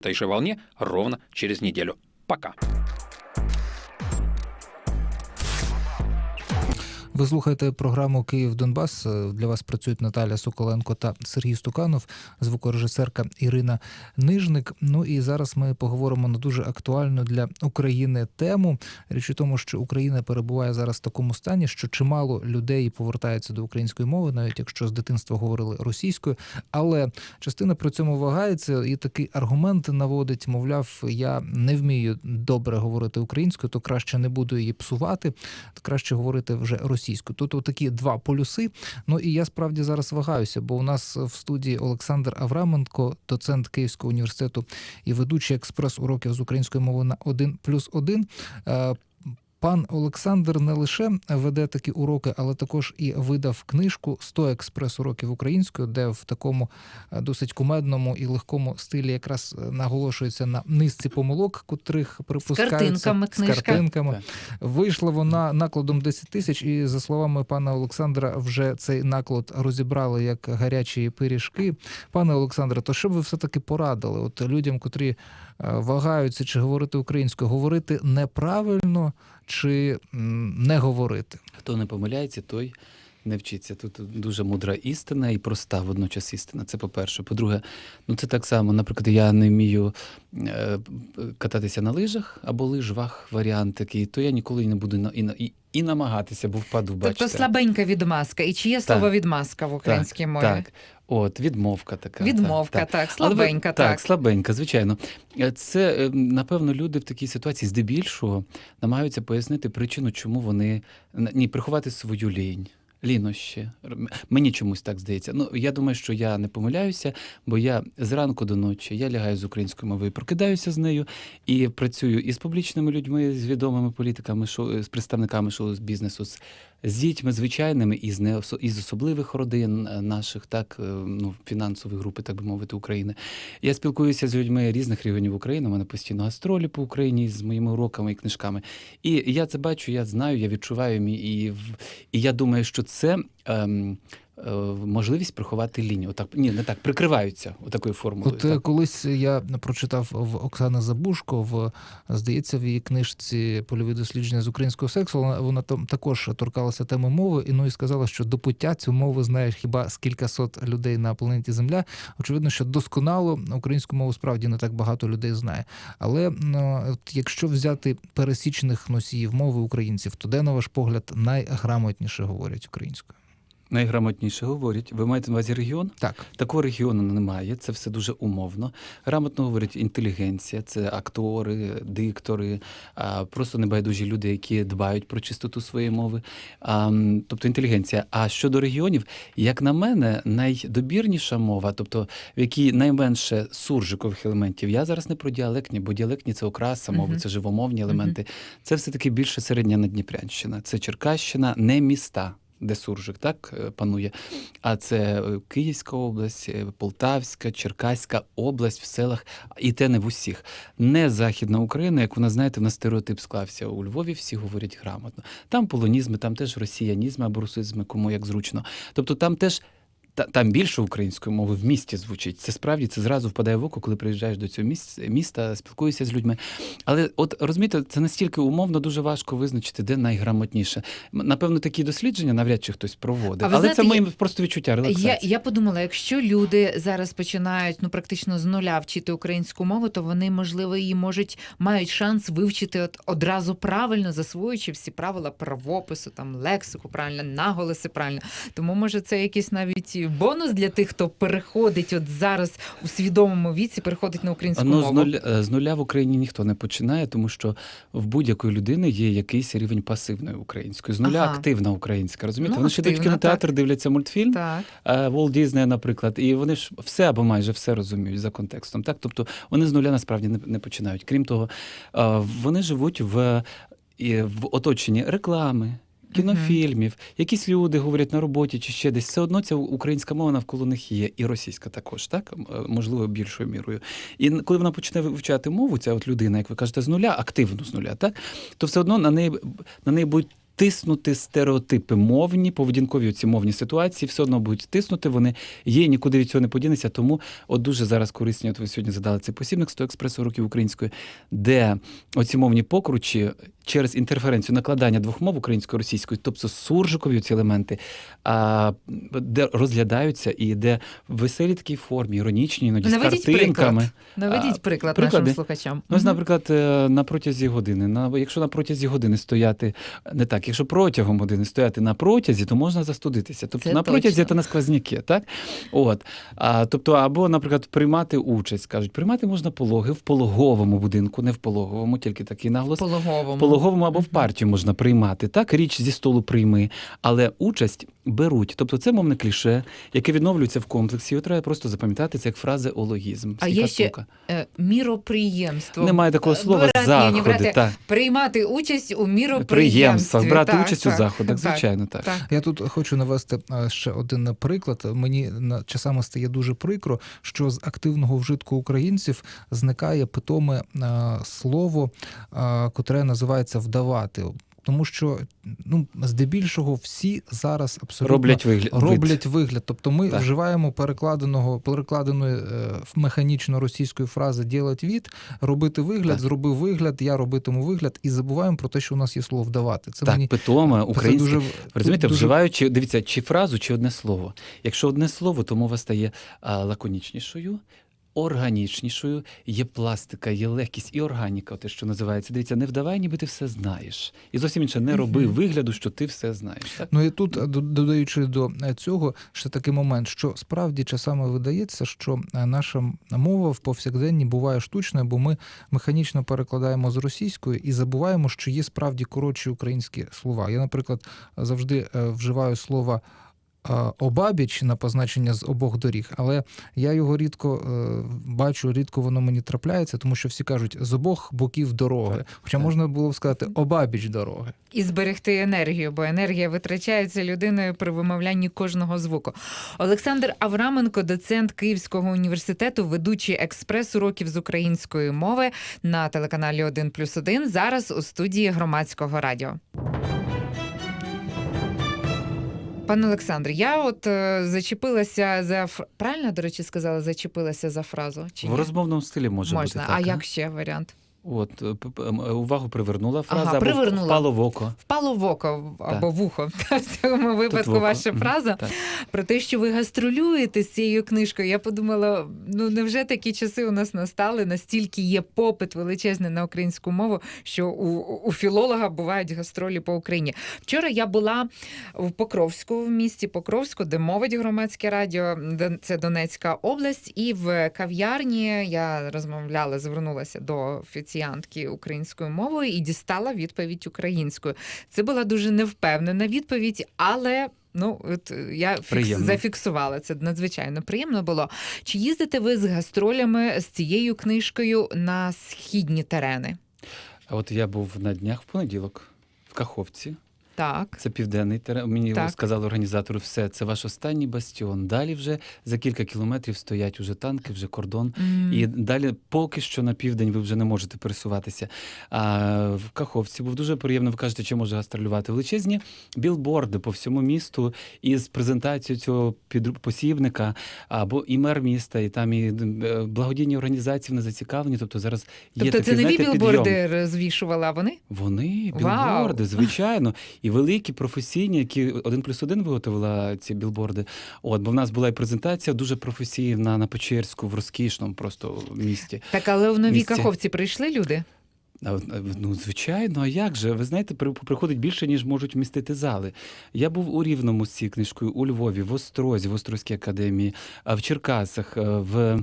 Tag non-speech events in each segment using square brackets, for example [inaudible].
этой же волне ровно через неделю. Пока. Ви слухаєте програму Київ Донбас. Для вас працюють Наталя Соколенко та Сергій Стуканов, звукорежисерка Ірина Нижник. Ну і зараз ми поговоримо на дуже актуальну для України тему. Річ у тому, що Україна перебуває зараз в такому стані, що чимало людей повертаються до української мови, навіть якщо з дитинства говорили російською. Але частина при цьому вагається, і такий аргумент наводить, мовляв, я не вмію добре говорити українською, то краще не буду її псувати, краще говорити вже російською. Тут такі два полюси. Ну і я справді зараз вагаюся, бо у нас в студії Олександр Авраменко, доцент Київського університету і ведучий експрес-уроків з української мови на 1 плюс 1. Пан Олександр не лише веде такі уроки, але також і видав книжку «100 експрес-уроків українською, де в такому е, досить кумедному і легкому стилі якраз е, наголошується на низці помилок, котрих припускаються картинками з картинками. Вийшла вона накладом 10 тисяч, і за словами пана Олександра, вже цей наклад розібрали як гарячі пиріжки. Пане Олександре, то що б ви все таки порадили? От людям, котрі вагаються, чи говорити українською, говорити неправильно чи не говорити? Хто не помиляється, той не вчиться. Тут дуже мудра істина і проста водночас істина. Це по-перше. По-друге, ну це так само, наприклад, я не вмію е, кататися на лижах або лижвах, варіант такий, то я ніколи не буду на- і, на- і, і намагатися, бо впаду, бачите. Тобто слабенька відмазка. І чи є слово відмазка в українській так, мові? Так, от, відмовка така. Відмовка, так, так, Але ви- слабенька, так. Так, слабенька, звичайно. Це, е, напевно, люди в такій ситуації здебільшого намагаються пояснити причину, чому вони ні, приховати свою лінь. Лінощі. Мені чомусь так здається. Ну, я думаю, що я не помиляюся, бо я зранку до ночі я лягаю з українською мовою, прокидаюся з нею і працюю і з публічними людьми, з відомими політиками, шоу- з представниками шоу-бізнесу, з, з дітьми звичайними із не із особливих родин е, наших, так е, ну фінансової групи, так би мовити, України. Я спілкуюся з людьми різних регіонів України. У мене постійно гастролі по Україні з моїми уроками і книжками. І я це бачу, я знаю, я відчуваю і, і я думаю, що це. Ем, Можливість приховати лінію. Отак ні, не так прикриваються отакою формулою. От е, так. колись я прочитав в Оксани Забушко, в здається, в її книжці Польові дослідження з українського сексу. Вона, вона там також торкалася теми мови, і ну і сказала, що до пуття цю мову знає хіба з кількасот людей на планеті Земля. Очевидно, що досконало українську мову справді не так багато людей знає. Але ну, от якщо взяти пересічних носіїв мови українців, то де на ваш погляд найграмотніше говорять українською? Найграмотніше говорять. Ви маєте на увазі регіон? Так. Такого регіону немає, це все дуже умовно. Грамотно говорить інтелігенція, це актори, диктори, просто небайдужі люди, які дбають про чистоту своєї мови. Тобто інтелігенція. А щодо регіонів, як на мене, найдобірніша мова, тобто в якій найменше суржикових елементів. Я зараз не про діалектні, бо діалектні це окраса мови, це живомовні елементи. Це все-таки більше середня Надніпрянщина. Це Черкащина, не міста. Де суржик так е, панує, а це е, Київська область, е, Полтавська, Черкаська область в селах, і те не в усіх. Не Західна Україна, як вона знаєте, в нас стереотип склався. У Львові всі говорять грамотно. Там полонізми, там теж росіянізми або русизми, кому як зручно. Тобто там теж. Та там більше української мови в місті звучить. Це справді це зразу впадає в око, коли приїжджаєш до цього міста, спілкуєшся з людьми. Але от розумієте, це настільки умовно дуже важко визначити, де найграмотніше. Напевно, такі дослідження навряд чи хтось проводить. Але знаєте, це моє я- просто відчуття Я, релаксації. я подумала, якщо люди зараз починають ну практично з нуля вчити українську мову, то вони можливо її можуть мають шанс вивчити от одразу правильно, засвоюючи всі правила правопису, там лексику, правильно, наголоси правильно. Тому може це якийсь навіть бонус для тих, хто переходить от зараз у свідомому віці, переходить на українську Ну, з мову. нуля, е, з нуля в Україні ніхто не починає, тому що в будь-якої людини є якийсь рівень пасивної української. З нуля Ага. активна українська. Розумієте? Ну, вони ж ідуть в кінотеатр, дивляться мультфільм. Так. е, Волт Дізнея, наприклад, і вони ж все або майже все розуміють за контекстом. Так, тобто вони з нуля насправді не, не починають. Крім того, е, вони живуть в, і в оточенні реклами. Кінофільмів, якісь люди говорять на роботі чи ще десь, все одно ця українська мова навколо них є, і російська також, так е, можливо, більшою мірою. І коли вона почне вивчати мову, ця от людина, як ви кажете, з нуля, активно з нуля, так то все одно на неї на неї будуть тиснути стереотипи мовні, поведінкові ці мовні ситуації, все одно будуть тиснути. Вони є, нікуди від цього не подінеться. Тому от дуже зараз корисні. От ви сьогодні задали цей посібник 100 експресу років української, де оці мовні покручі через інтерференцію накладання двох мов української російської, тобто суржикові ці елементи, а, де розглядаються і де в веселій такій формі, іронічній, іноді з картинками. приклад. Наведіть приклад приклади? нашим слухачам. Ну, наприклад, е, на протязі години. На, якщо на протязі години стояти не так, якщо протягом години стояти на протязі, то можна застудитися. Тобто Це на протязі точно. це на сквозняки, так? От. А, тобто, або, наприклад, приймати участь. Кажуть, приймати можна пологи в пологовому будинку, не в пологовому, тільки такий наголос. Пологовому. Пологовому або в партію можна приймати. Так, річ зі столу прийми, але участь беруть. Тобто це мовне кліше, яке відновлюється в комплексі. Його треба просто запам'ятати це як фразеологізм. А є ще. Е, Міроприємство. Немає такого слова Брати, заходи. брати, Так. Приймати участь у міроприємстві. Брати Так, участь у так, заходах, звичайно, так. так. Я тут хочу навести е, ще один приклад. Мені на- часами стає дуже прикро, що з активного вжитку українців зникає питоме е, слово, е, котре називається вдавати. Тому що ну здебільшого всі зараз абсолютно Роблять вигляд. роблять вигляд. Тобто ми Так. вживаємо перекладеного перекладеної е, механічно російської фрази «ділать від, робити вигляд, Так. зробив вигляд, я робитиму вигляд, і забуваємо про те, що у нас є слово вдавати. Це Так, мені питома, це дуже розумієте, дуже вживаючи, дивіться, чи фразу, чи одне слово. Якщо одне слово, то мова стає а, лаконічнішою. Органічнішою, є пластика, є легкість і органіка, те, що називається. Дивіться, не вдавай, ніби ти все знаєш. І зовсім інше, не роби вигляду, що ти все знаєш. Так? Ну і тут, е, до- додаючи до е, цього, ще такий момент, що справді часами видається, що е, наша мова в повсякденні буває штучною, бо ми механічно перекладаємо з російської і забуваємо, що є справді коротші українські слова. Я, наприклад, завжди вживаю слово. Е, Обабіч на позначення з обох доріг, але я його рідко е, бачу, рідко воно мені трапляється, тому що всі кажуть з обох боків дороги. Хоча можна було б сказати обабіч дороги. І зберегти енергію, бо енергія витрачається людиною при вимовлянні кожного звуку. Олександр Авраменко, доцент Київського університету, ведучий експрес-уроків з української мови на телеканалі 1 плюс 1, зараз у студії громадського радіо. Пане Олександр, я от е, зачепилася за фр- правильно, до речі, сказала, зачепилася за фразу. Чи В ні? розмовному стилі може можна? бути так. а як ще варіант? От, е, увагу привернула фраза, Ага, або привернула. впало в око. Впало в око або в ухо. [laughs] В цьому випадку в ваша фраза Так. про те, що ви гастролюєте з цією книжкою. Я подумала: ну невже такі часи у нас настали? Настільки є попит величезний на українську мову, що у, у філолога бувають гастролі по Україні. Вчора я була в Покровську, в місті Покровську, де мовить громадське радіо. Це Донецька область, і в кав'ярні я розмовляла, звернулася до офіціантки українською мовою і дістала відповідь українською. Це була дуже невпевнена відповідь, але. Ну, от я фікс... Приємно. зафіксувала це надзвичайно приємно було. Чи їздите ви з гастролями з цією книжкою на східні терени? От я був на днях в понеділок в Каховці. Так. Це південний терен. Мені Так. сказали організатори, все, це ваш останній бастіон. Далі вже за кілька кілометрів стоять уже танки, вже кордон. М. І далі поки що на південь ви вже не можете пересуватися. А в Каховці був дуже приємно. Ви кажете, чи може гастролювати величезні білборди по всьому місту із презентацією цього посібника, або і мер міста, і там і е, благодійні організації вони зацікавлені. Тобто зараз є Тобто такий, це нові знаєте, білборди підйом. розвішували, а вони? Вони Вау! білборди, звичайно, і [laughs] великі професійні, які один плюс один виготовила ці білборди. От, бо в нас була і презентація дуже професійна на Печерську в розкішному просто місті. Так, але в новій каховці прийшли люди. Ну, звичайно, а як же? Ви знаєте, приходить більше, ніж можуть вмістити зали. Я був у Рівному з цією книжкою, у Львові, в Острозі, в Острозькій академії, в Черкасах, е, в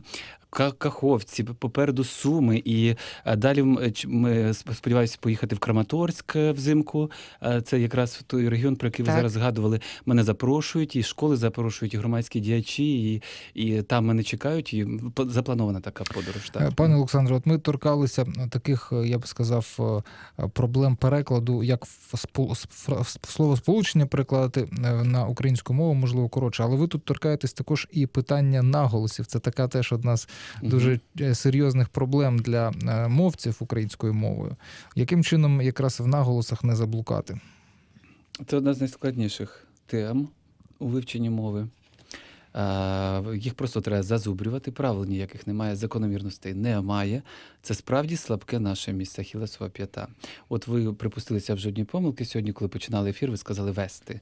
Каховці, попереду Суми. І е, далі ч- ми сподіваюся поїхати в Краматорськ е, взимку. Е, Це якраз той регіон, про який ви Так. зараз згадували. Мене запрошують, і школи запрошують, і громадські діячі, і, і там мене чекають. І запланована така подорож. Е, Так. Пане Олександре, от ми торкалися е, таких, е, я б сказав, е, проблем перекладу, як в спо- с- фра- в словосполучення перекладати е, на українську мову, можливо, коротше. Але ви тут торкаєтесь також і питання наголосів. Це така теж одна з. Дуже е, серйозних проблем для е, мовців українською мовою. Яким чином якраз в наголосах не заблукати? Це одна з найскладніших тем у вивченні мови. А, Їх просто треба зазубрювати, правил ніяких немає, закономірностей немає. Це справді слабке наше місце, Хілесова п'ята. От ви припустилися вже одні помилки сьогодні, коли починали ефір, ви сказали вести.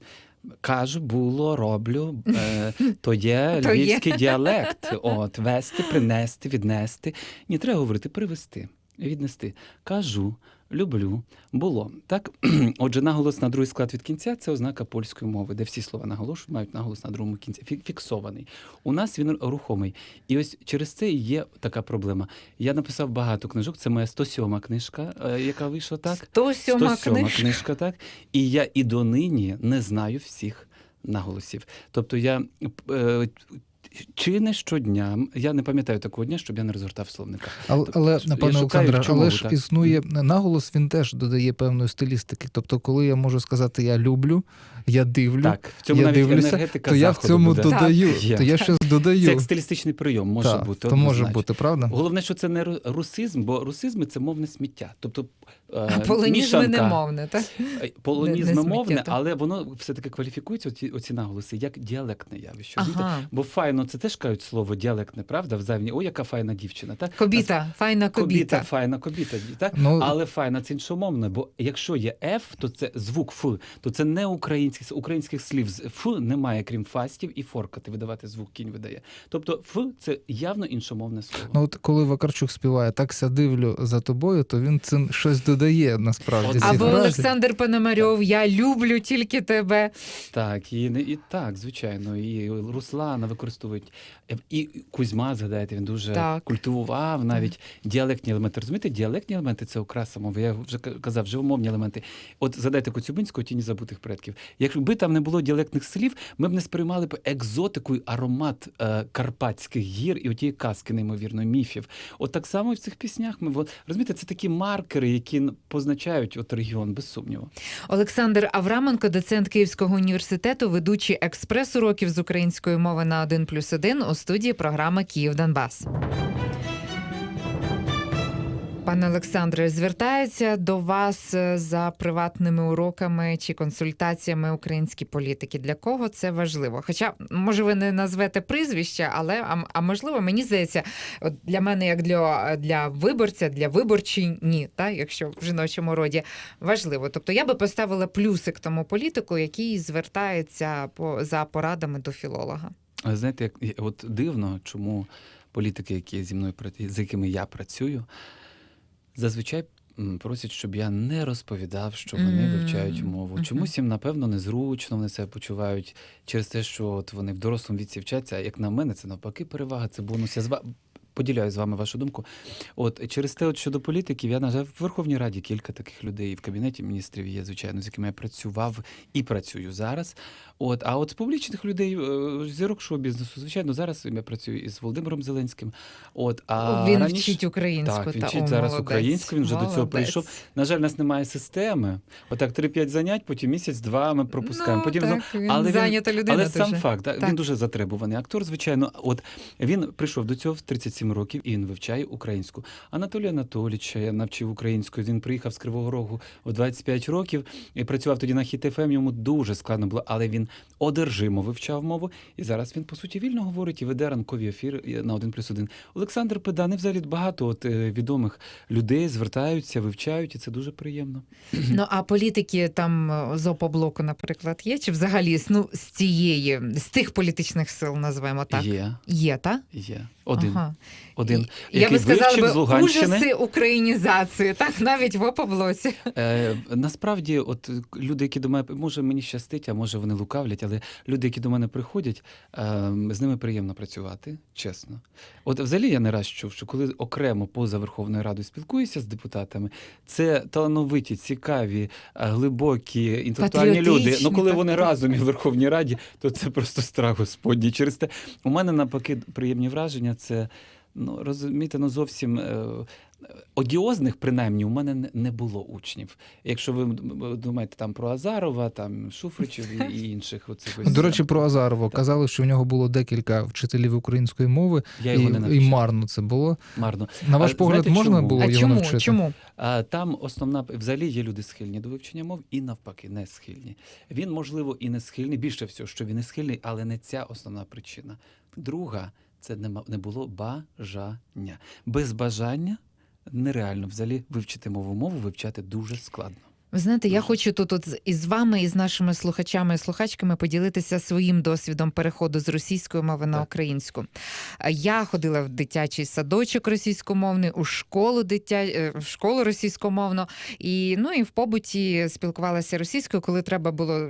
Кажу, було, роблю, е, То є. [laughs] львівський діалект. От, вести, принести, віднести. Ні, треба говорити привести, віднести. Кажу, люблю, було. Так, [clears throat] отже, наголос на другий склад від кінця це ознака польської мови, де всі слова наголошують, мають наголос на другому кінці. Фіксований. У нас він рухомий. І ось через це і є така проблема. Я написав багато книжок. Це моя 107 книжка, е, яка вийшла так. 107 107 книжка. книжка, так. І я і донині не знаю всіх наголосів. Тобто я е, чи не щодня, я не пам'ятаю такого дня, щоб я не розгортав словника. Але, але Я пане Олександре, чому але ж так. існує наголос, він теж додає певної стилістики. Тобто, коли я можу сказати я люблю, я дивлю, Так, в цьому я навіть дивлюся, енергетика то я в цьому буде. додаю, Є. то я щось додаю. Це як стилістичний прийом може Так, бути. то може бути, правда? Головне, що це не русизм, бо русизми це мовне сміття. Тобто е, полонізми мішанка, мовне, так? е, не мовне, але воно все-таки кваліфікується, оці, оці наголоси, як діалектне явище. Ага. Бо файно це теж кажуть слово діалектне, правда? Взаємні, о, яка файна дівчина. Так? Кобіта, файна Кобіта, кобіта. файна кобіта, так? Ну- але файна це іншомовне, бо якщо є F, то це звук Ф, то це не українських українських слів з Ф немає, крім фастів і форкати, видавати звук кінь видає. Тобто Ф це явно іншомовне слово. Ну от коли Вакарчук співає такся дивлю за тобою, то він цим щось додає насправді. От Або. Олександр Пономарьов, я люблю тільки тебе. Так, і, не- і так, звичайно, і Руслана використовують, Е, і Кузьма, згадайте, він дуже Так. культивував навіть діалектні елементи. Розумієте, діалектні елементи це окраса мови. Я вже казав, живомовні елементи. От згадайте Коцюбинського тіні забутих предків. Якби там не було діалектних слів, ми б не сприймали б екзотику, і аромат е, карпатських гір і отієї казки, неймовірно, міфів. От так само і в цих піснях ми розумієте, це такі маркери, які позначають от регіон, без сумніву. Олександр Авраменко, доцент Київського університету, ведучий експрес-уроків з української мови на 1 плюс 1 у студії програми Київ Донбас. Пане Олександре, звертаються до вас е, за приватними уроками чи консультаціями українські політики. Для кого це важливо? Хоча, може, ви не назвете прізвища, але а, а можливо, мені здається, от для мене, як для, для виборця, для виборчині, та, якщо в жіночому роді, важливо. Тобто я би поставила плюсик тому політику, який звертається по за порадами до філолога. Але знаєте, як от дивно, чому політики, які зі мною з якими я працюю, зазвичай просять, щоб я не розповідав, що вони Мгм. вивчають мову. Мгм. Чомусь їм, напевно, незручно вони себе почувають через те, що от вони в дорослому віці вчаться. А як на мене, це навпаки перевага, це бонус. Я з ва- Поділяю з вами вашу думку. От через те, от щодо політиків, я на жаль, в Верховній Раді кілька таких людей в кабінеті міністрів є, звичайно, з якими я працював і працюю зараз. От, а от з публічних людей, е, зірок шоу-бізнесу, звичайно, зараз я працюю із Володимиром Зеленським. От, а він раніше- вчить українську. Так, він та, вчить о, зараз молодець, українську, він вже до цього прийшов. На жаль, у нас немає системи. Отак, 3-5 занять, потім місяць-два ми пропускаємо. Ну, потім так, він але зайнята людина але сам дуже. факт, Так. він дуже затребуваний актор. Звичайно, от він прийшов до цього в 37 років і він вивчає українську. Анатолій Анатолійович я навчив українську. Він приїхав з Кривого Рогу в 25 років і працював тоді на хіт ФМ. Йому дуже складно було, але він одержимо вивчав мову. І зараз він по суті вільно говорить і веде ранкові ефіри на 1 плюс 1. Олександр Педан, і взагалі багато от е, відомих людей звертаються, вивчають, і це дуже приємно. Ну а політики там е, з опоблоку, наприклад, є? Чи взагалі ну, з цієї, з тих політичних сил, називаємо так? Є, Є, та? є. Один. Ага. Один. Я який би сказала вивчив з Луганщини. ужаси українізації, так навіть в опоблоці. Е, насправді, от люди, які до мене може мені щастить, а може вони лукавлять, але люди, які до мене приходять, е, з ними приємно працювати, чесно. От взагалі я не раз чув, що коли окремо поза Верховною Радою спілкуюся з депутатами, це талановиті, цікаві, е, глибокі, інтелектуальні люди. Ну коли так, вони разом і в Верховній Раді, то це просто страх Господній. Через те у мене навпаки приємні враження. Це ну розумієте, ну зовсім е, одіозних, принаймні, у мене не- було учнів. Якщо ви думаєте там про Азарова, там Шуфричів і- і інших оцих До речі, про Азарова казали, що в нього було декілька вчителів української мови, я і, не і марно це було. Марно. На ваш А погляд, знаєте, можна чому? було А його чому? навчити? Чому? А там основна взагалі є люди схильні до вивчення мов і навпаки не схильні. Він, можливо, і не схильний, більше всього, що він не схильний, але не ця основна причина. Друга це не було бажання. Без бажання нереально взагалі вивчити мову. Мову вивчати дуже складно. Ви знаєте, я хочу тут от із вами і з нашими слухачами і слухачками поділитися своїм досвідом переходу з російської мови на українську. Я ходила в дитячий садочок російськомовний, у школу дитя... е, в школу російськомовну, і ну і в побуті спілкувалася російською, коли треба було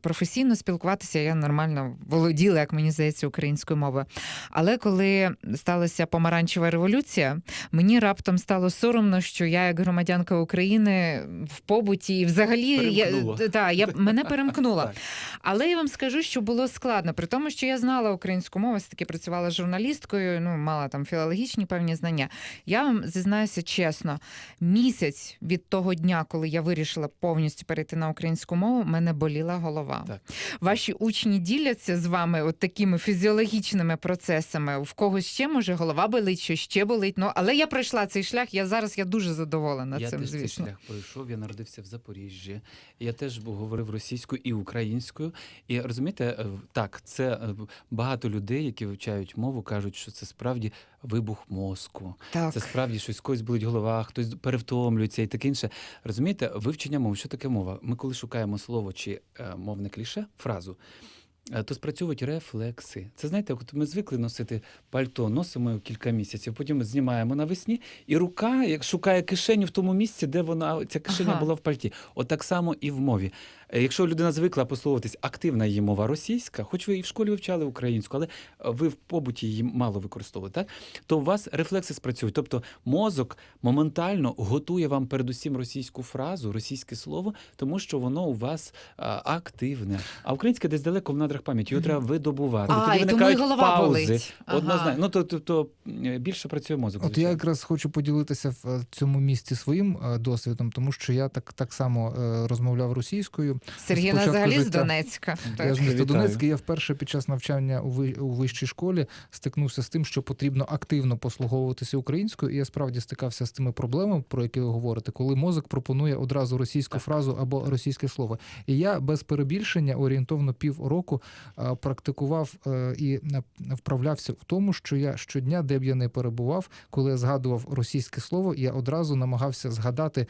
професійно спілкуватися. Я нормально володіла, як мені здається, українською мовою. Але коли сталася помаранчева революція, мені раптом стало соромно, що я, як громадянка України, в побуті і взагалі я, Перемкнуло. та, я, мене перемкнула. Так. Але я вам скажу, що було складно, при тому, що я знала українську мову, все таки працювала журналісткою, ну мала там філологічні певні знання. Я вам зізнаюся чесно, місяць від того дня, коли я вирішила повністю перейти на українську мову, мене боліла голова. Так. Ваші учні діляться з вами от такими фізіологічними процесами. В когось ще може голова болить, що ще болить. Ну але я пройшла цей шлях. Я зараз я дуже задоволена я цим. звісно. цей шлях пройшов. Я народився в Запоріжжі. Я теж говорив російською і українською. І розумієте, е, так, це е, багато людей, які вивчають мову, кажуть, що це справді вибух мозку. Так. Це справді щось когось болить голова, хтось перевтомлюється і таке інше. Розумієте, вивчення мови, що таке мова? Ми коли шукаємо слово чи е, мовне кліше, фразу. Е, То спрацьовують рефлекси. Це знаєте, от ми звикли носити пальто, носимо його кілька місяців, потім знімаємо навесні, і рука як шукає кишеню в тому місці, де вона ця кишеня Ага. була в пальті. От так само і в мові. Е, Якщо людина звикла пословитись активна її мова російська, хоч ви і в школі вивчали українську, але е, ви в побуті її мало використовуєте, так? то у вас рефлекси спрацюють. Тобто мозок моментально готує вам передусім російську фразу, російське слово, тому що воно у вас активне. А українське десь далеко в надрах пам'яті, його треба видобувати. А, Тоді і тому і голова паузи. болить. Ага. Ну то, то, то більше працює мозок. От я якраз хочу поділитися в е, цьому місці своїм досвідом, тому що я так, так само розмовляв російською. Сергій взагалі з життя. Донецька. Я з міста Донецька. Я вперше під час навчання у вищій школі стикнувся з тим, що потрібно активно послуговуватися українською. І я справді стикався з тими проблемами, про які ви говорите, коли мозок пропонує одразу російську Так. фразу або російське слово. І я без перебільшення орієнтовно півроку е, практикував е, і е, вправлявся в тому, що я щодня, де б я не перебував, коли я згадував російське слово, я одразу намагався згадати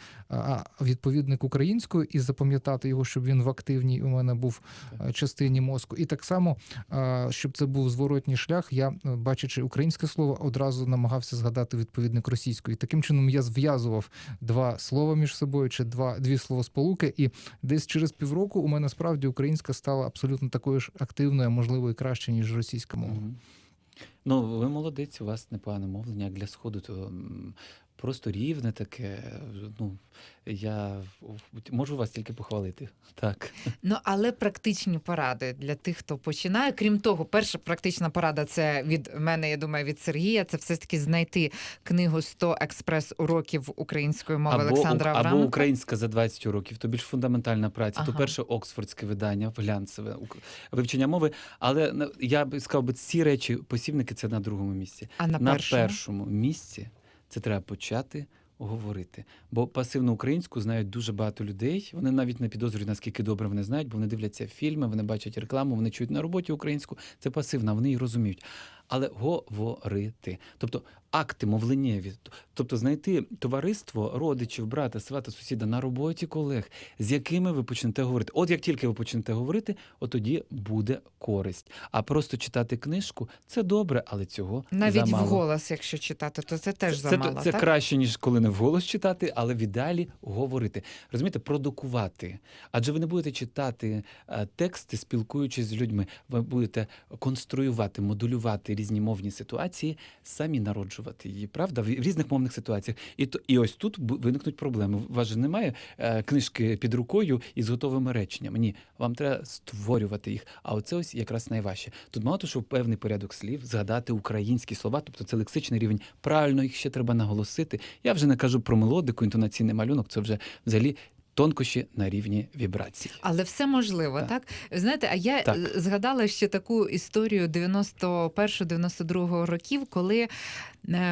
відповідник українською і запам'ятати його, щоб він в активній у мене був е, частині мозку. І так само, е, щоб це був зворотній шлях, я, е, бачачи українське слово, одразу намагався згадати відповідник російської. Таким чином я зв'язував два слова між собою чи два дві словосполуки, і десь через півроку у мене справді українська стала абсолютно такою ж активною, а можливо і краще ніж російська мова. Ну, ви молодець, у вас непогане мовлення як для сходу, то просто рівне таке. Ну, я можу вас тільки похвалити. Так. Ну але практичні поради для тих, хто починає. Крім того, перша практична порада це від мене, я думаю, від Сергія. Це все таки знайти книгу 100 експрес-уроків української мови Або, Олександра або українська за 20 років, то більш фундаментальна праця. То перше оксфордське видання, глянцеве вивчення мови. Але я б сказав би, ці речі, посібники це на другому місці. А на, на першому місці це треба почати говорити. Бо пасивну українську знають дуже багато людей. Вони навіть не підозрюють, наскільки добре вони знають, бо вони дивляться фільми, вони бачать рекламу, вони чують на роботі українську. Це пасивна, вони її розуміють. Але говорити, тобто акти мовленнєві, тобто знайти товариство родичів, брата, свата, сусіда на роботі, колег, з якими ви почнете говорити. От як тільки ви почнете говорити, от тоді буде користь. А просто читати книжку це добре, але цього Навіть замало. вголос, якщо читати, то це теж Це, замало. це так? краще, ніж коли не вголос читати, але в ідеалі говорити. Розумієте, продукувати. Адже ви не будете читати е, тексти, спілкуючись з людьми. Ви будете конструювати, модулювати різномовні ситуації, самі народжувати її, правда, в різних мовних ситуаціях. І то і ось тут виникнуть проблеми. У вас же немає е, книжки під рукою із готовими реченнями. Ні, вам треба створювати їх. А оце ось якраз найважче. Тут мало того, що певний порядок слів, згадати українські слова, тобто це лексичний рівень. Правильно їх ще треба наголосити. Я вже не кажу про мелодику, інтонаційний малюнок. Це вже взагалі тонкощі на рівні вібрацій. Але все можливо, так? Так. Знаєте, а я Так. е, згадала ще таку історію 91-92 років, коли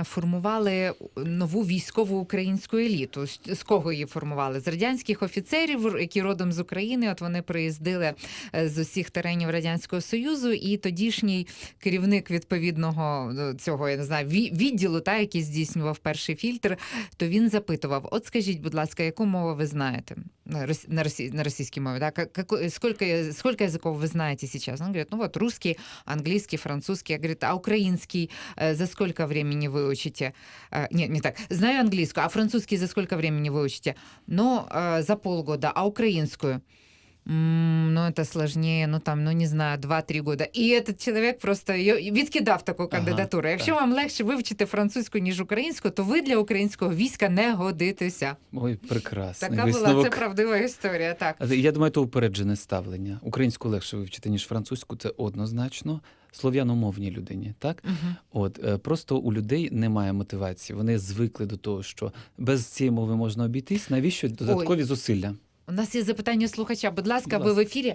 формували нову військову українську еліту. З з кого її формували? З радянських офіцерів, які родом з України. От вони приїздили е, з усіх теренів радянського союзу, і тодішній керівник відповідного е, цього я не знаю ві- відділу, та який здійснював перший фільтр, то він запитував: От скажіть, будь ласка, яку мову ви знаєте? На, рос, на, росі, на російській мові, да? Как, какой- сколько, сколько языков вы знаете сейчас? Он говорит, ну вот русский, английский, французский. Я говорю, а украинский э, за сколько времени вы учите? Э, нет, не так. Знаю английскую, а французский за сколько времени вы учите? Ну, э, за полгода. А украинскую? «М, Ну, это сложнее, ну там, ну не знаю, 2-3 года. І этот чоловік просто й- відкидав таку Ага, кандидатуру. Якщо вам легше вивчити французьку, ніж українську, то ви для українського війська не годитеся. Ой, прекрасний Така висновок. була це правдива історія. Так. Але Я думаю, це упереджене ставлення. Українську легше вивчити, ніж французьку, це однозначно. Слов'яномовній людині, так? Угу. От е, просто у людей немає мотивації. Вони звикли до того, що без цієї мови можна обійтись. Навіщо додаткові зусилля? У нас є запитання слухача. Будь ласка, Будь ви в ефірі.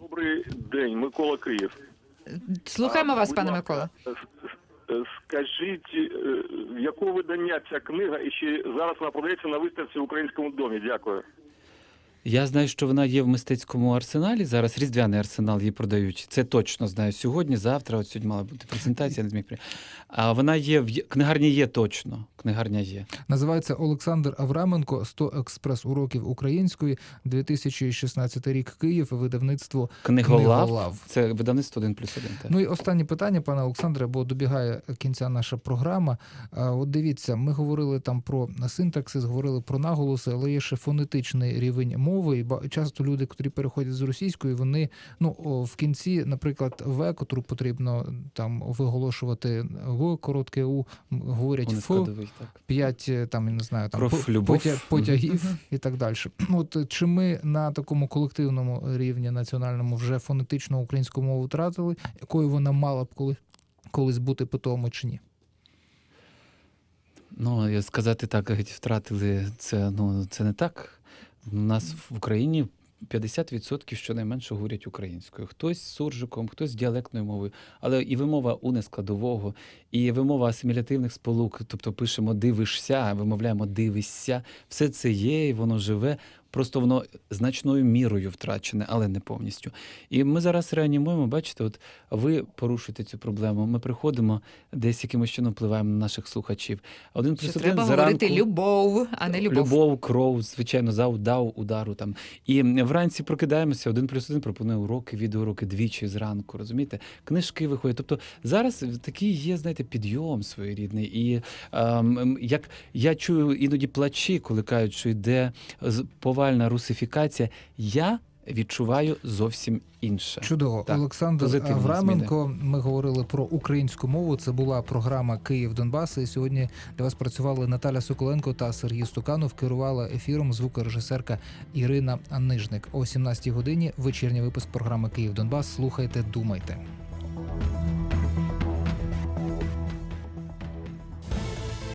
Добрий день, Микола Київ. Слухаємо А, вас, пане ласка, Микола. Скажіть, е, в якого видання ця книга і чи зараз вона продається на виставці в українському домі? Дякую. Я знаю, що вона є в мистецькому арсеналі. Зараз різдвяний арсенал її продають. Це точно знаю. Сьогодні, завтра, от сьогодні мала бути презентація, не зміг при. А вона є в книгарні є точно. Книгарня є. Називається Олександр Авраменко 100 експрес-уроків української, 2016 рік Київ, видавництво Книголав. Книголав. Це видавництво 1 плюс 1. Так. Ну і останнє питання, пане Олександре, бо добігає кінця наша програма. От дивіться, ми говорили там про синтаксис, говорили про наголоси, але є ще фонетичний рівень мови. І ба- часто люди, котрі переходять з російської, вони ну в кінці, наприклад, в, котру потрібно там виголошувати в коротке у, говорять ф, п'ять е, там я не знаю там Про любов. потя- потягів і так далі. От чи ми на такому колективному рівні національному вже фонетичну українську мову втратили, якою вона мала б коли колись бути питомо чи ні? Ну, сказати так, геть втратили це, ну, це не так. У нас в Україні 50% щонайменше говорять українською. Хтось з суржиком, хтось з діалектною мовою, але і вимова унескладового, і вимова асимілятивних сполук, тобто пишемо дивишся, вимовляємо дивишся. Все це є, і воно живе. Просто воно значною мірою втрачене, але не повністю. І ми зараз реанімуємо, бачите, от ви порушуєте цю проблему. Ми приходимо, десь якимось чином впливаємо на наших слухачів. Один Що треба зранку. говорити любов, а не любов. Любов, кров, звичайно, за удав, удару там. І вранці прокидаємося, один плюс один пропонує уроки, відеоуроки двічі зранку, розумієте? Книжки виходять. Тобто зараз такий є, знаєте, підйом своєрідний. І ем, ем, як я чую іноді плачі, коли кажуть, що йде з- повальна русифікація, я відчуваю зовсім інше. Чудово, Так, Олександр Авраменко. Ми говорили про українську мову. Це була програма Київ Донбас. І сьогодні для вас працювали Наталя Соколенко та Сергій Стуканов. Керувала ефіром звукорежисерка Ірина Нижник. О 17 годині вечірній випуск програми Київ Донбас. Слухайте, думайте.